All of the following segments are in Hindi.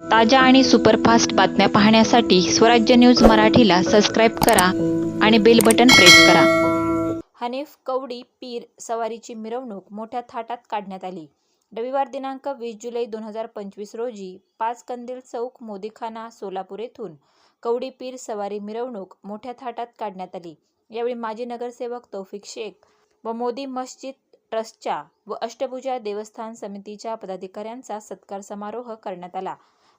ताज्या आणि सुपरफास्ट बातम्या पाहण्यासाठी स्वराज्य न्यूज मराठीला सबस्क्राईब करा आणि बेल बटन प्रेस करा. हनीफ कवडी पीर सवारीची मिरवणूक मोठ्या थाटात काढण्यात आली. रविवार दिनांक वीस जुलै दोन हजार पंचवीस रोजी पाच कंदील चौक मोदीखाना सोलापूर येथून कवडी पीर सवारी मिरवणूक मोठ्या थाटात काढण्यात आली. यावेळी माजी नगरसेवक तौफिक शेख व मोदी मस्जिद ट्रस्टच्या व अष्टभुजा देवस्थान समितीच्या पदाधिकाऱ्यांचा सत्कार समारोह करण्यात आला.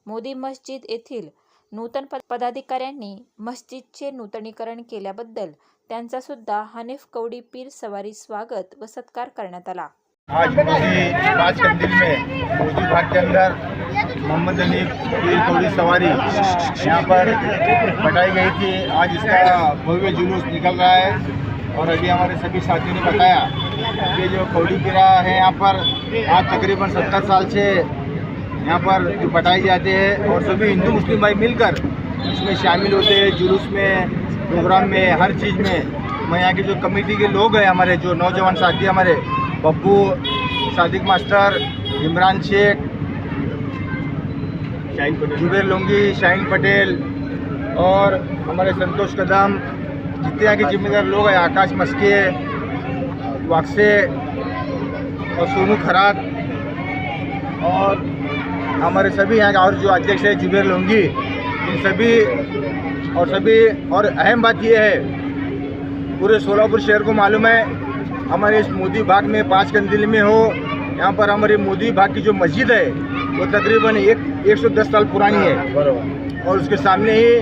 मोदी मस्जिद येथील नूतन पदाधिकाऱ्यांनी मस्जिदचे नूतनीकरण केल्याबद्दल त्यांचा सुद्धा हनीफ कवडी पीर सवारी स्वागत व सत्कार करण्यात आला. आज मोदी पाँच कंदिल में मोदी भाग के अंदर मोहम्मद अली की थोड़ी सवारी यहाँ पर बटाई गई थी। आज इसका भव्य जुलूस निकल रहा है और अभी हमारे सभी साथियों ने बताया कि जो कौड़ी पिरा है यहाँ पर आज तकरीबन सत्तर साल से यहाँ पर जो बटाई जाते हैं और सभी हिंदू मुस्लिम भाई मिलकर इसमें शामिल होते हैं जुलूस में प्रोग्राम में हर चीज़ में। मैं यहाँ की जो कमेटी के लोग हैं हमारे जो नौजवान साथी हमारे पप्पू सादिक मास्टर इमरान शेख जुबेर लोंगी शाहीन पटेल और हमारे संतोष कदम जितने यहाँ के जिम्मेदार लोग हैं आकाश मस्के वाक्से और सोनू खरात और हमारे सभी यहाँ और जो अध्यक्ष है जुबेर लोंगी इन सभी और सभी और अहम बात यह है पूरे सोलापुर शहर को मालूम है हमारे इस मोदी बाग में पाँच कंदिल में हो यहाँ पर हमारी मोदी बाग की जो मस्जिद है वो तकरीबन एक एक सौ दस साल पुरानी है। और उसके सामने ही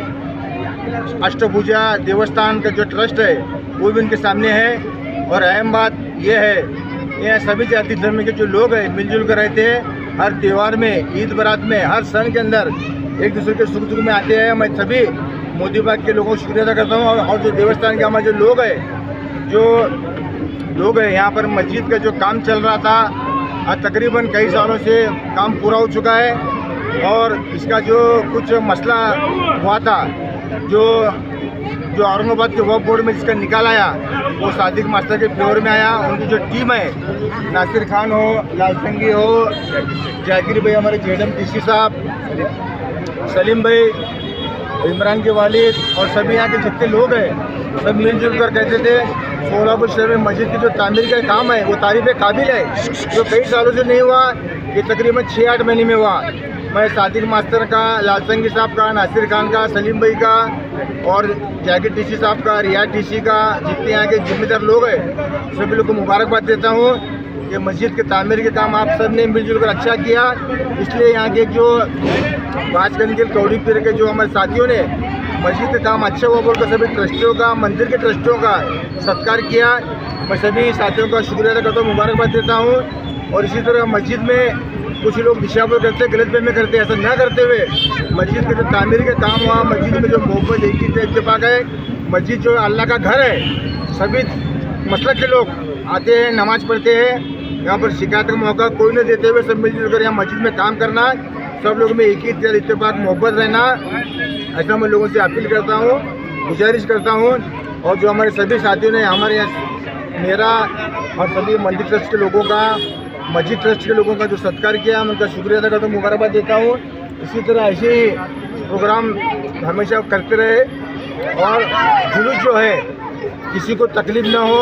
अष्टभुजा देवस्थान का जो ट्रस्ट है वो भी उनके सामने है। और अहम बात यह है यहाँ सभी जाति धर्म के जो लोग हैं मिलजुल कर रहते हैं हर त्यौहार में ईद बरात में हर सन के अंदर एक दूसरे के सुख दुख में आते हैं। मैं सभी मोदी बाग के लोगों को शुक्रिया अदा करता हूँ और, जो देवस्थान के हमारे जो लोग हैं जो लोग हैं यहाँ पर मस्जिद का जो काम चल रहा था आज तकरीबन कई सालों से काम पूरा हो चुका है और इसका जो कुछ मसला हुआ था जो जो औरंगाबाद के वक्फ बोर्ड में जिसका निकाल आया वो सादिक मास्टर के फ्लोर में आया, उनकी जो टीम है, नासिर खान हो, लाल संगी हो जाकिर भाई हमारे जेडम टी साहब, सलीम भाई, इमरान के वालिद और सभी यहाँ के जितने लोग हैं, सब मिलजुल कर कहते थे सोलापुर शहर में मस्जिद की जो तामीर का काम है, वो तारीफ़ काबिल है। जो कई सालों से नहीं हुआ, ये तकरीबन छः आठ महीने में हुआ। मैं सादिक मास्टर का लालसंगी साहब का, नासिर खान का, सलीम भाई का और जाकिर टीसी साहब का, रियाज टीसी का, जितने यहाँ के जिम्मेदार लोग हैं, सभी लोग को मुबारकबाद देता हूँ। ये मस्जिद के तामीर के काम आप सबने मिलजुल कर अच्छा किया। इसलिए यहाँ के जो बाजगंज के कौड़ी पीर के जो हमारे साथियों ने मस्जिद का काम अच्छा हुआ, बोलकर सभी ट्रस्टियों का, मंदिर के ट्रस्टियों का सत्कार किया। मैं सभी साथियों का शुक्रिया अदा करता हूँ, मुबारकबाद देता हूँ। और इसी तरह मस्जिद में कुछ लोग दिशापुर करते हैं गलत में करते हैं ऐसा न करते हुए मस्जिद के जो तामीर के काम हुआ, मस्जिद में जो मोहब्बत, एक ही इतफाक है मस्जिद जो अल्लाह का घर है, सभी मसल के लोग आते हैं, नमाज़ पढ़ते हैं। यहाँ पर शिकायत का मौका कोई नहीं देते हुए सब मिलजुल कर यहाँ मस्जिद में काम करना, सब लोग में एक ही इतफाक मोहब्बत रहना। ऐसा मैं लोगों से अपील करता हूँ, गुजारिश करता हूँ। और जो हमारे सभी साथियों ने, हमारे यहाँ मेरा और सभी मंदिर ट्रस्ट के लोगों का मस्जिद ट्रस्ट के लोगों का जो सत्कार किया मैं उनका शुक्रिया अदा करता हूँ, मुबारकबाद देता हूँ। इसी तरह ऐसे ही प्रोग्राम हमेशा करते रहे और जुलूस जो है, किसी को तकलीफ़ ना हो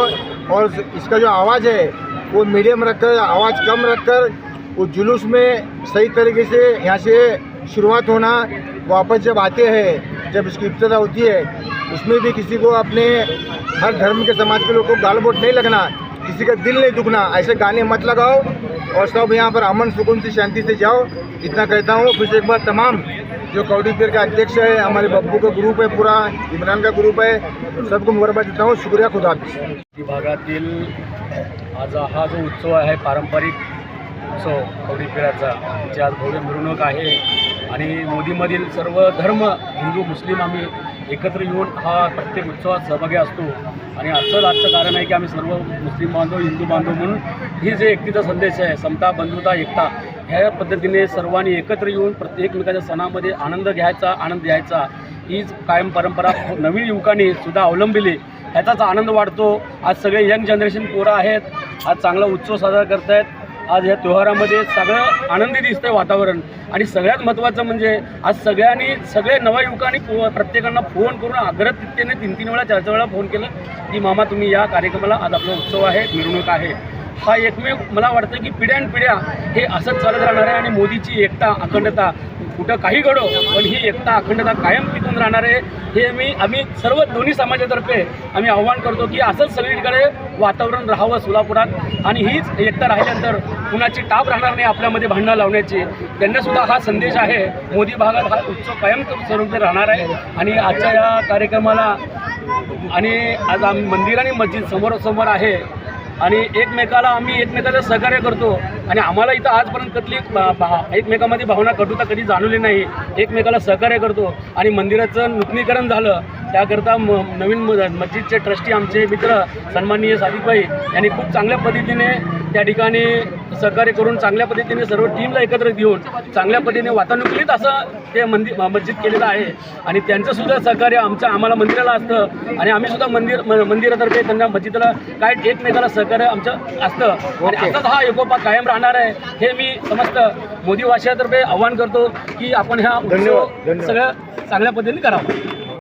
और इसका जो आवाज़ है, वो मीडियम रखकर, आवाज़ कम रखकर, वो जुलूस में सही तरीके से यहाँ से शुरुआत होना, वापस जब आते हैं, जब इसकी इब्तदा होती है, उसमें भी किसी को अपने हर धर्म के समाज के लोग को गाल बोट नहीं लगना। किसी का दिल नहीं दुखना ऐसे गाने मत लगाओ और सब यहाँ पर अमन सुकून से शांति से जाओ। इतना कहता हूँ फिर एक बार तमाम जो कौड़ी पीर का अध्यक्ष है हमारे बब्बू का ग्रुप है पूरा इमरान का ग्रुप है सबको मुबारकबाद देता हूँ शुक्रिया खुदा विभागातील आज हा जो उत्सव आहे पारंपरिक उत्सव कवडी पिराचा त्याची आज भव्य मिरवणूक आहे. आणि मोदीमधील सर्व धर्म हिंदू मुस्लिम आम्ही एकत्र येऊन हा प्रत्येक उत्सवात सहभागी असतो. आणि असंच आजचं कारण आहे की आम्ही सर्व मुस्लिम बांधव हिंदू बांधव म्हणून ही जे एकतीचा संदेश आहे समता बंधुता एकता ह्या पद्धतीने सर्वांनी एकत्र येऊन प्रत्येकमेकाच्या सणामध्ये आनंद घ्यायचा आनंद द्यायचा. हीच कायम परंपरा नवीन युवकांनी सुद्धा अवलंबिली. ह्याचाच आनंद वाढतो. आज सगळे यंग जनरेशन पोरं आहेत. आज चांगला उत्सव साजरा करत आहेत आज या त्योहारामध्ये सगळं आनंदी दिसतंय वातावरण. आणि सगळ्यात महत्त्वाचं म्हणजे आज सगळ्यांनी सगळे नवयुवकांनी पो- प्रत्येकांना फोन करून आग्रहतीने तीन तीन वेळा चार चार वेळा फोन केलं की मामा तुम्ही या कार्यक्रमाला आज आपला उत्सव आहे मिरवणूक आहे. हा एकमेव मला वाटतं की पिढ्यानपिढ्या हे असंच चालत राहणार आहे आणि मोदीची एकता अखंडता कुठं काही घडो पण ही एकता अखंडता कायम टिकून राहणार आहे हे मी आम्ही सर्व दोन्ही समाजातर्फे आम्ही आव्हान करतो की असंच सगळीकडे वातावरण राहावं सोलापुरात. आणि हीच एकता राहिल्यानंतर कुणाची टाप राहणार नाही आपल्यामध्ये भांडणं लावण्याची. त्यांनासुद्धा हा संदेश आहे मोदी भागात हा उत्सव कायम स्वरूपी राहणार आहे. आणि आजच्या या कार्यक्रमाला आणि आज आम्ही मंदिर आणि मस्जिद समोरासमोर आहे. आणि एकमेकाला आम्ही एकमेकाला सहकार्य करतो. आणि आम्हाला इथं आजपर्यंत कसली भा- एकमेकामध्ये भावना कटुता कधी जाणवली नाही. एकमेकाला सहकार्य करतो. आणि मंदिराचं नूतनीकरण झालं. त्याकरता म नवीन मस्जिदचे ट्रस्टी आमचे मित्र सन्माननीय सादिकबाई यांनी खूप चांगल्या पद्धतीने त्या ठिकाणी सहकार्य करून चांगल्या पद्धतीने सर्व टीमला एकत्र घेऊन चांगल्या पद्धतीने वातानुकूलित असं ते मंदिर मस्जिद केलेलं आहे. आणि त्यांचंसुद्धा सहकार्य आमचं आम्हाला मंदिराला असतं. आणि आम्ही सुद्धा मंदिर म- मंदिरातर्फे त्यांना मस्जिदला काय एकमेकाला सहकार्य आमचं असतं. आणि हा एकोपा कायम राहणार आहे. हे मी समस्त मोदी भाषेतर्फे आव्हान करतो की आपण ह्या धन्यवाद, उत्सव धन्यवाद. सगळं चांगल्या पद्धतीने करावं.